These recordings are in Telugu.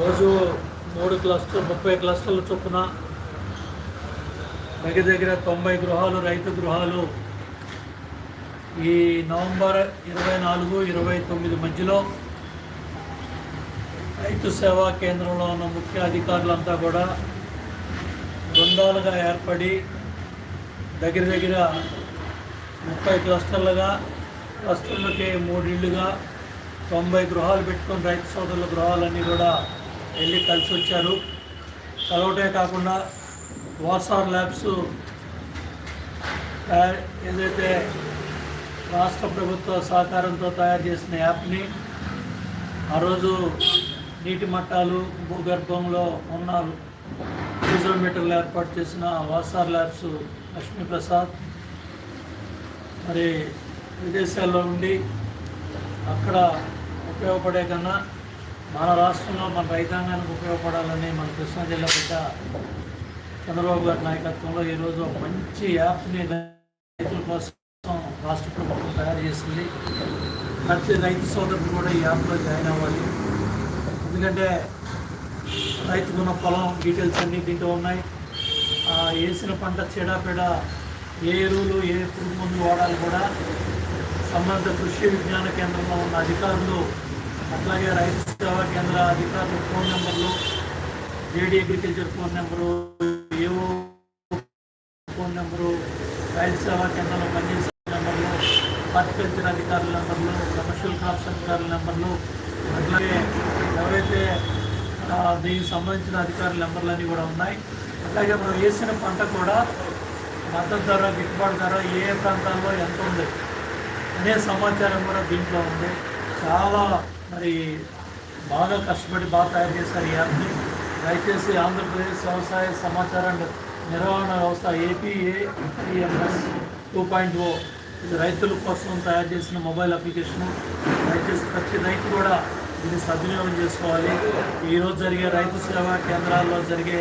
రోజు మూడు క్లస్టర్ ముప్పై క్లస్టర్ల చొప్పున దగ్గర దగ్గర తొంభై గృహాలు రైతు గృహాలు ఈ నవంబర్ ఇరవై నాలుగు ఇరవై తొమ్మిది మధ్యలో రైతు సేవా కేంద్రంలో ఉన్న ముఖ్య అధికారులంతా కూడా బృందాలుగా ఏర్పడి దగ్గర దగ్గర ముప్పై క్లస్టర్లుగా క్లస్టర్లకి మూడిళ్ళుగా తొంభై గృహాలు పెట్టుకొని రైతు సోదరుల గృహాలన్నీ కూడా వెళ్ళి కలిసి వచ్చారు. కలవటే కాకుండా వాసార్ ల్యాబ్స్ ఏదైతే రాష్ట్ర ప్రభుత్వ సహకారంతో తయారు చేసిన యాప్ని ఆ రోజు నీటి మట్టాలు భూగర్భంలో ఉన్న మీటర్లు ఏర్పాటు చేసిన వాసార్ ల్యాబ్స్ లక్ష్మీప్రసాద్ మరి విదేశాల్లో ఉండి అక్కడ ఉపయోగపడే కన్నా మన రాష్ట్రంలో మన రైతాంగానికి ఉపయోగపడాలని మన కృష్ణా జిల్లా బిడ్డ చంద్రబాబు గారి నాయకత్వంలో ఈరోజు మంచి యాప్ని రైతుల కోసం రాష్ట్ర ప్రభుత్వం తయారు చేసింది. ప్రతి రైతు సోదరుడు కూడా ఈ యాప్లో జాయిన్ అవ్వాలి. ఎందుకంటే రైతుకున్న పొలం డీటెయిల్స్ అన్నీ దీంట్లో ఉన్నాయి. వేసిన పంట చీడపీడ ఏ ఎరువులు ఏ పురుగు మందు వాడాలి కూడా. సంబంధిత కృషి విజ్ఞాన కేంద్రంలో ఉన్న అధికారులు అట్లాగే రైతు సేవా కేంద్ర అధికారుల ఫోన్ నెంబర్లు JD agriculture phone number AO phone number రైతు సేవా కేంద్రంలో పనిచేసే నెంబర్లు హార్టికల్చర్ అధికారుల నెంబర్లు కమర్షియల్ క్రాప్స్ అధికారుల నెంబర్లు అట్లాగే ఎవరైతే దీనికి సంబంధించిన అధికారుల నెంబర్లు అన్నీ కూడా ఉన్నాయి. అట్లాగే మనం వేసిన పంట కూడా మద్దతు ధర గిట్టుబాటు ధర ఏ ప్రాంతాల్లో ఎంత ఉంది అనే సమాచారం కూడా దీంట్లో ఉంది. చాలా మరి బాగా కష్టపడి బాగా తయారు చేశారు ఈ యాప్ని. దయచేసి ఆంధ్రప్రదేశ్ వ్యవసాయ సమాచార నిర్వహణ వ్యవస్థ ఏపీఏఎంఎస్ టూ పాయింట్ ఓ ఇది రైతుల కోసం తయారు చేసిన మొబైల్ అప్లికేషను. దయచేసి ప్రతి రైతు కూడా దీన్ని సద్వినియోగం చేసుకోవాలి. ఈరోజు జరిగే రైతు సేవా కేంద్రాల్లో జరిగే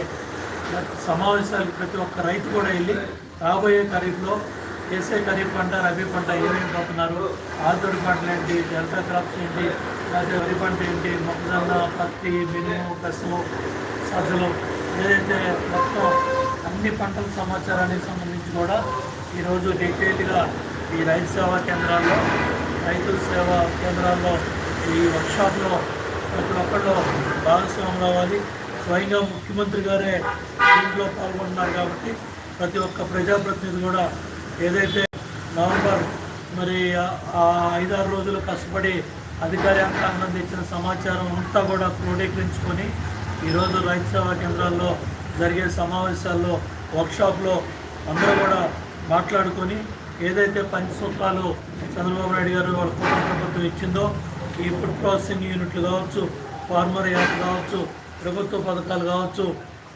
సమావేశాలకు ప్రతి ఒక్క రైతు కూడా వెళ్ళి రాబోయే ఖరీఫ్లో వేసే ఖరీఫ్ పంట రబీ పంట ఏమేమి పంపుతున్నారు? ఆదుడి పంటలు ఏంటి? డెల్టా క్రాప్స్ ఏంటి? లేకపోతే వరి పంట ఏంటి? మొక్కజొన్న పత్తి మినుము పెసలు సజ్జలు ఏదైతే మొత్తం అన్ని పంటల సమాచారానికి సంబంధించి కూడా ఈరోజు డీటెయిల్గా ఈ రైతు సేవా కేంద్రాల్లో రైతు సేవా కేంద్రాల్లో ఈ వర్క్షాప్లో ప్రతి ఒక్కళ్ళు భాగస్వామి రావాలి స్వయంగా ముఖ్యమంత్రి గారే దీంట్లో పాల్గొంటున్నారు కాబట్టి ప్రతి ఒక్క ప్రజాప్రతినిధి కూడా ఏదైతే నవంబర్ మరి ఆ- ఐదారు రోజులు కష్టపడి అధికార యంత్రాంగం తెచ్చిన సమాచారం అంతా కూడా క్రోడీకరించుకొని ఈరోజు రైతు సేవా కేంద్రాల్లో జరిగే సమావేశాల్లో వర్క్షాప్లో అందరూ కూడా మాట్లాడుకొని ఏదైతే పంచసూత్రాలు చంద్రబాబు నాయుడు గారు వాళ్ళ కుటుంబ ప్రభుత్వం ఇచ్చిందో ఈ ఫుడ్ ప్రాసెసింగ్ యూనిట్లు కావచ్చు ఫార్మర్ యాప్ కావచ్చు ప్రభుత్వ పథకాలు కావచ్చు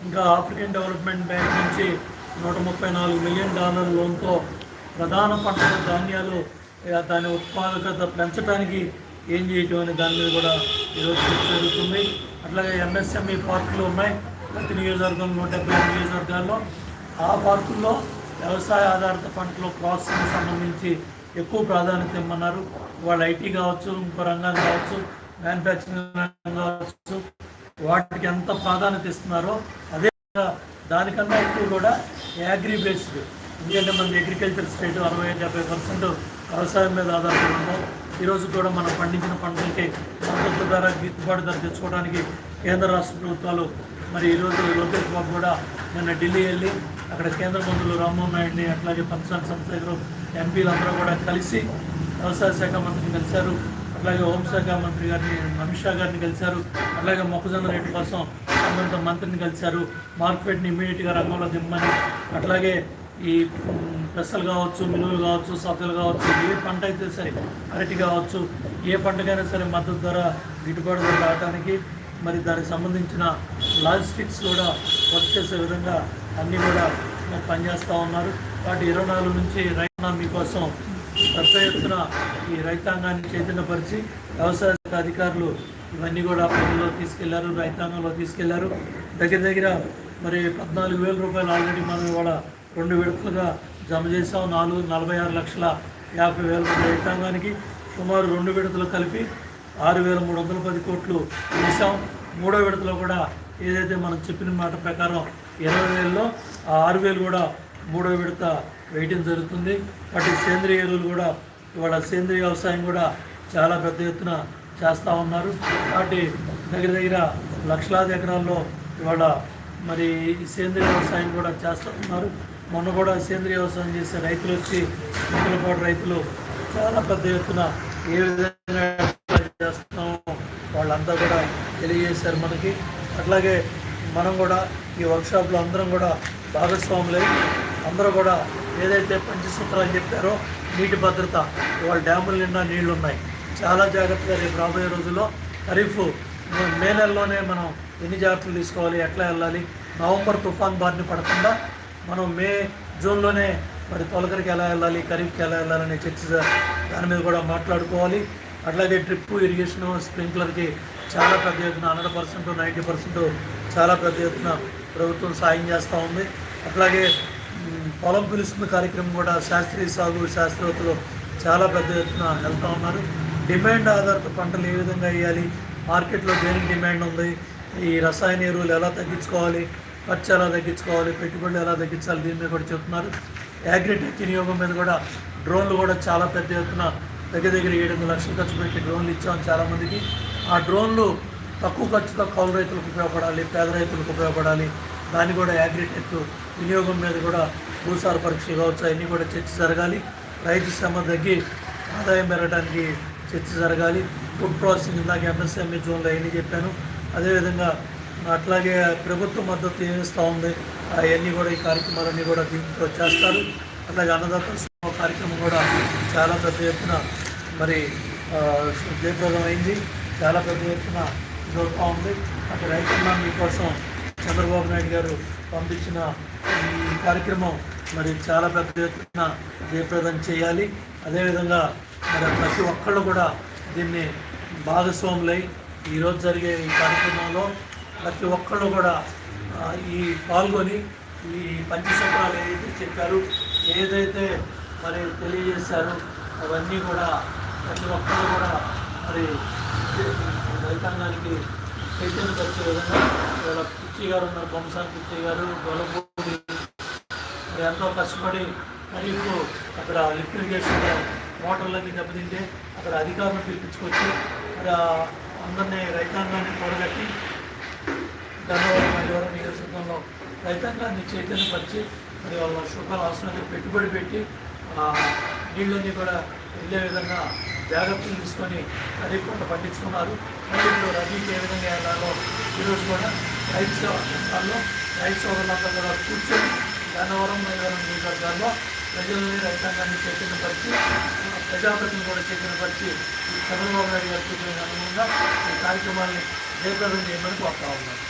ఇంకా ఆఫ్రికన్ డెవలప్మెంట్ బ్యాంక్ నుంచి నూట ముప్పై నాలుగు మిలియన్ డాలర్ లోన్తో ప్రధాన పంటలు ధాన్యాలు దాని ఉత్పాదకత పెంచడానికి ఏం చేయటం అనే దాని మీద కూడా ఈరోజు చర్చ జరుగుతుంది. అట్లాగే ఎంఎస్ఎంఈ పార్కులు ఉన్నాయి. ప్రతి నియోజకవర్గం నూట డెబ్బై ఐదు నియోజకవర్గాల్లో. ఆ పార్కుల్లో వ్యవసాయ ఆధారిత పంటలు ప్రాసెసింగ్ సంబంధించి ఎక్కువ ప్రాధాన్యత ఇమ్మన్నారు. వాళ్ళు ఐటీ కావచ్చు ఇంకో రంగాలు కావచ్చు మ్యానుఫ్యాక్చరింగ్ రంగం కావచ్చు వాటికి ఎంత ప్రాధాన్యత ఇస్తున్నారో అదే దానికన్నా ఎక్కువ కూడా యాగ్రీ బేస్డ్ ఎందుకంటే మన అగ్రికల్చర్ స్టేట్ అరవై డెబ్బై పర్సెంట్ వ్యవసాయం మీద ఆధారపడి ఉన్నాం ఈరోజు కూడా మనం పండించిన పంటలకి మద్దతు ధర గిట్టుబాటు ధర తెచ్చుకోవడానికి కేంద్ర రాష్ట్ర ప్రభుత్వాలు మరి ఈరోజు లోకేష్ బాబు కూడా నిన్న ఢిల్లీ వెళ్ళి అక్కడ కేంద్ర మంత్రులు రామ్మోహన్ నాయుడిని అట్లాగే పంచాయత్ సంస్థలు ఎంపీలు అందరూ కూడా కలిసి వ్యవసాయ శాఖ మంత్రిని కలిశారు. అట్లాగే హోంశాఖ మంత్రి గారిని అమిత్ షా గారిని కలిశారు. అట్లాగే మొక్కజొన్న రేటు కోసం సంబంధిత మంత్రిని కలిశారు. మార్కెట్ని ఇమీడియట్గా రంగంలో దిమ్మని అట్లాగే ఈ పెసలు కావచ్చు మినువులు కావచ్చు సజ్జలు కావచ్చు ఏ పంట అయితే సరే అరటి కావచ్చు ఏ పంటకైనా సరే మద్దతు ధర గిట్టుబాటు ధర రావడానికి మరి దానికి సంబంధించిన లాజిస్టిక్స్ కూడా వర్క్ చేసే విధంగా అన్నీ కూడా పనిచేస్తూ ఉన్నారు. వాటి ఇరవై నాలుగు నుంచి రైతు మీకోసం పెద్ద ఎత్తున ఈ రైతాంగాన్ని చైతన్యపరిచి వ్యవసాయ శాఖ అధికారులు ఇవన్నీ కూడా పనుల్లో తీసుకెళ్ళారు రైతాంగంలో తీసుకెళ్ళారు. దగ్గర దగ్గర మరి పద్నాలుగు వేల రూపాయలు ఆల్రెడీ మనం ఇవాళ రెండు విడతలుగా జమ చేసాం నాలుగు నలభై ఆరు లక్షల యాభై వేల మంది రైతాంగానికి సుమారు రెండు విడతలు కలిపి ఆరు వేల మూడు వందల పది కోట్లు వేసాం మూడో విడతలో కూడా ఏదైతే మనం చెప్పిన మాట ప్రకారం ఇరవై వేలలో ఆ ఆరు వేలు కూడా మూడో విడత వేయటం జరుగుతుంది. వాటి సేంద్రియ ఎరువులు కూడా ఇవాళ సేంద్రియ వ్యవసాయం కూడా చాలా పెద్ద ఎత్తున చేస్తూ ఉన్నారు. వాటి దగ్గర దగ్గర లక్షలాది ఎకరాల్లో ఇవాళ మరి సేంద్రియ వ్యవసాయం కూడా చేస్తూ ఉన్నారు. మొన్న కూడా సేంద్రియ వ్యవసాయం చేసే రైతులు వచ్చి పాటు రైతులు చాలా పెద్ద ఎత్తున ఏ విధంగా చేస్తున్నామో వాళ్ళంతా కూడా తెలియజేశారు మనకి. అట్లాగే మనం కూడా ఈ వర్క్షాప్లో అందరం కూడా భాగస్వాములై అందరూ కూడా ఏదైతే పంచసూత్రాలు చెప్పారో నీటి భద్రత వాళ్ళ డ్యాముల నిండా నీళ్ళు ఉన్నాయి చాలా జాగ్రత్తగా రేపు రాబోయే రోజుల్లో ఖరీఫ్ మే నెలలోనే మనం ఎన్ని జాగ్రత్తలు తీసుకోవాలి ఎట్లా వెళ్ళాలి నవంబర్ తుఫాన్ బారిన పడకుండా మనం మే జూన్లోనే మరి తొలకరికి ఎలా వెళ్ళాలి ఖరీఫ్కి ఎలా వెళ్ళాలనే చర్చ దాని మీద కూడా మాట్లాడుకోవాలి. అట్లాగే డ్రిప్ ఇరిగేషను స్ప్రింక్లర్కి చాలా పెద్ద ఎత్తున హండ్రెడ్ పర్సెంట్ నైంటీ పర్సెంట్ చాలా పెద్ద ఎత్తున ప్రభుత్వం సాయం చేస్తూ ఉంది. అట్లాగే పొలం పిలుస్తున్న కార్యక్రమం కూడా శాస్త్రీయ సాగు శాస్త్రవేత్తలు చాలా పెద్ద ఎత్తున వెళ్తూ ఉన్నారు. డిమాండ్ ఆధారిత పంటలు ఏ విధంగా వేయాలి? మార్కెట్లో దేనికి డిమాండ్ ఉంది? ఈ రసాయన ఎరువులు ఎలా తగ్గించుకోవాలి? ఖర్చు ఎలా తగ్గించుకోవాలి? పెట్టుబడులు ఎలా తగ్గించాలి? దీని మీద కూడా చెప్తున్నారు. అగ్రిటెక్ వినియోగం మీద కూడా డ్రోన్లు కూడా చాలా పెద్ద ఎత్తున దగ్గర దగ్గర ఏడు ఎనిమిది లక్షలు ఖర్చు పెట్టి డ్రోన్లు ఇచ్చాం చాలామందికి. ఆ డ్రోన్లు తక్కువ ఖర్చుతో కౌలు రైతులకు ఉపయోగపడాలి పేద రైతులకు ఉపయోగపడాలి. దాన్ని కూడా అగ్రిటెక్ వినియోగం మీద కూడా భూసార పరీక్షలు కావచ్చు అవన్నీ కూడా చర్చ జరగాలి. రైతు శ్రమ తగ్గి ఆదాయం పెరగడానికి చర్చ జరగాలి. ఫుడ్ ప్రాసెసింగ్ ఇందాక ఎంఎస్ఎంఈ జోన్లో అవన్నీ చెప్పాను. అదేవిధంగా అట్లాగే ప్రభుత్వ మద్దతు ఏమిస్తూ ఉంది అవన్నీ కూడా ఈ కార్యక్రమాలన్నీ కూడా దీంతో చేస్తారు. అట్లాగే అన్నదాత కార్యక్రమం కూడా చాలా పెద్ద ఎత్తున మరి జయప్రదం అయింది చాలా పెద్ద ఎత్తున జరుగుతూ ఉంది. అక్కడ రైతున్నా మీకోసం చంద్రబాబు నాయుడు గారు పంపించిన ఈ కార్యక్రమం మరి చాలా పెద్ద ఎత్తున జయప్రదం చేయాలి. అదేవిధంగా మరి ప్రతి ఒక్కళ్ళు కూడా దీన్ని భాగస్వాములై ఈరోజు జరిగే ఈ కార్యక్రమంలో ప్రతి ఒక్కళ్ళు కూడా ఈ పాల్గొని ఈ పంచసూత్రాలు ఏదైతే చెప్పారు ఏదైతే మరి తెలియజేశారో అవన్నీ కూడా ప్రతి ఒక్కళ్ళు కూడా మరి రైతాంగానికి చైతన్యపరిచే విధంగా ఇలా పిచ్చి గారు ఉన్నారు బొమ్మసాని పిచ్చి గారు గొలపూడి. మరి ఎంతో కష్టపడి ఖరీఫ్ అక్కడ లిఫ్ట్ ఇరిగేషన్ మోటార్లన్నీ దెబ్బతింటే అక్కడ అధికారులను పిలిపించుకొచ్చి మరి అందరినీ రైతాంగాన్ని కూడగట్టి గన్నవరం మైలవరం నియోజకవర్గంలో రైతాంగాన్ని చైతన్యపరిచి మరి వాళ్ళ శుభ్రాలు అవసరానికి పెట్టుబడి పెట్టి నీళ్ళన్నీ నీళ్ళని కూడా వెళ్ళే విధంగా జాగ్రత్తలు తీసుకొని ఖరీఫ్ పంట పండించుకున్నారు. మళ్ళీ రబీకి ఏ విధంగా వెళ్ళాలో ఈరోజు కూడా క్రైస్తవ క్షేత్రాల్లో క్రైస్తవ రైతు కూడా కూర్చొని గన్నవరం మైలవరం నియోజకవర్గాల్లో ప్రజలని రైతాంగాన్ని చైతన్యపరిచి ఆ, ప్రజాప్రతిని కూడా చైతన్యపరిచి ఈ చంద్రబాబు నాయుడు గారు చెప్పిన అనుగుణంగా ఈ కార్యక్రమాన్ని జయప్రదం చేయమని కోరుతా ఉన్నాను.